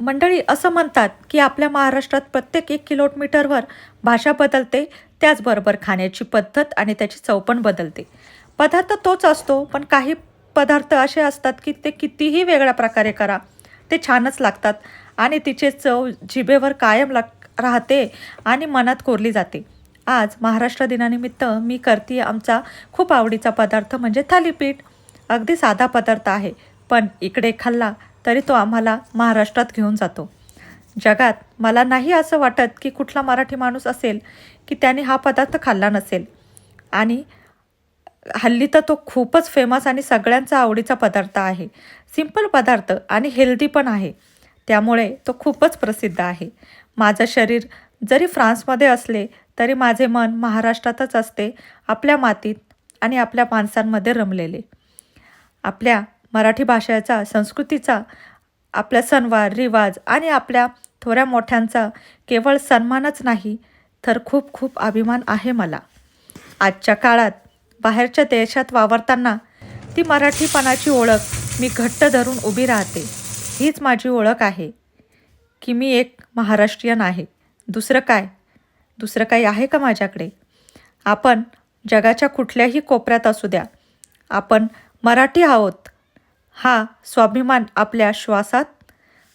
मंडळी असं म्हणतात की आपल्या महाराष्ट्रात प्रत्येक एक किलोमीटरवर भाषा बदलते त्याचबरोबर खाण्याची पद्धत आणि त्याची चव पण बदलते. पदार्थ तोच असतो पण काही पदार्थ असे असतात की ते कितीही वेगळ्या प्रकारे करा ते छानच लागतात आणि तिचे चव जिभेवर कायम लाग राहते आणि मनात कोरली जाते. आज महाराष्ट्र दिनानिमित्त मी करते आमचा खूप आवडीचा पदार्थ म्हणजे थालीपीठ. अगदी साधा पदार्थ आहे पण इकडे खाल्ला तरी तो आम्हाला महाराष्ट्रात घेऊन जातो. जगात मला नाही असं वाटत की कुठला मराठी माणूस असेल की त्याने हा पदार्थ खाल्ला नसेल. आणि हल्ली तर तो खूपच फेमस आणि सगळ्यांचा आवडीचा पदार्थ आहे. सिंपल पदार्थ आणि हेल्दी पण आहे. त्यामुळे तो खूपच प्रसिद्ध आहे. माझं शरीर जरी फ्रान्समध्ये असले तरी माझे मन महाराष्ट्रातच असते आपल्या मातीत आणि आपल्या माणसांमध्ये रमलेले. आपल्या मराठी भाषेचा संस्कृतीचा आपल्या सणवार रिवाज आणि आपल्या थोड्या मोठ्यांचा केवळ सन्मानच नाही तर खूप खूप अभिमान आहे मला. आजच्या काळात बाहेरच्या देशात वावरताना ती मराठीपणाची ओळख मी घट्ट धरून उभी राहते. हीच माझी ओळख आहे की मी एक महाराष्ट्रीयन आहे दुसरं काय? दुसरं काही आहे का माझ्याकडे? आपण जगाच्या कुठल्याही कोपऱ्यात असू द्या. आपण मराठी आहोत हा स्वाभिमान आपल्या श्वासात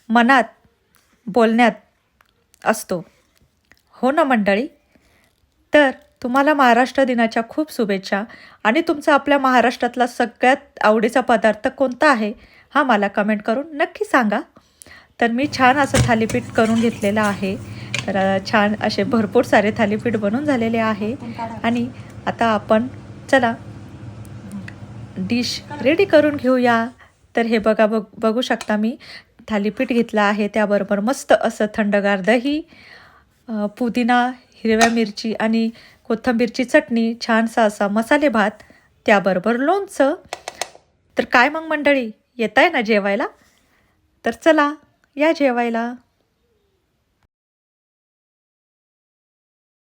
मनात बोलण्यात असतो. हो ना मंडळी? तर तुम्हाला महाराष्ट्र दिनाच्या खूप शुभेच्छा आणि तुमचा आपल्या महाराष्ट्रातला सगळ्यात आवडीचा पदार्थ कोणता आहे हा मला कमेंट करून नक्की सांगा. तर मी छान असं थालीपीठ करून घेतलेलं आहे. तर छान असे भरपूर सारे थालीपीठ बनून झालेले आहे. आणि आता आपण चला डिश रेडी करून घेऊया. तर हे बघा बघ बघू शकता मी. थालीपीठ घेतलं आहे त्याबरोबर मस्त असं थंडगार दही पुदिना हिरव्या मिरची आणि कोथिंबीरची चटणी छानसा असा मसाले भात त्याबरोबर लोणचं. तर काय मग मंडळी? येत आहे ना जेवायला? तर चला या जेवायला.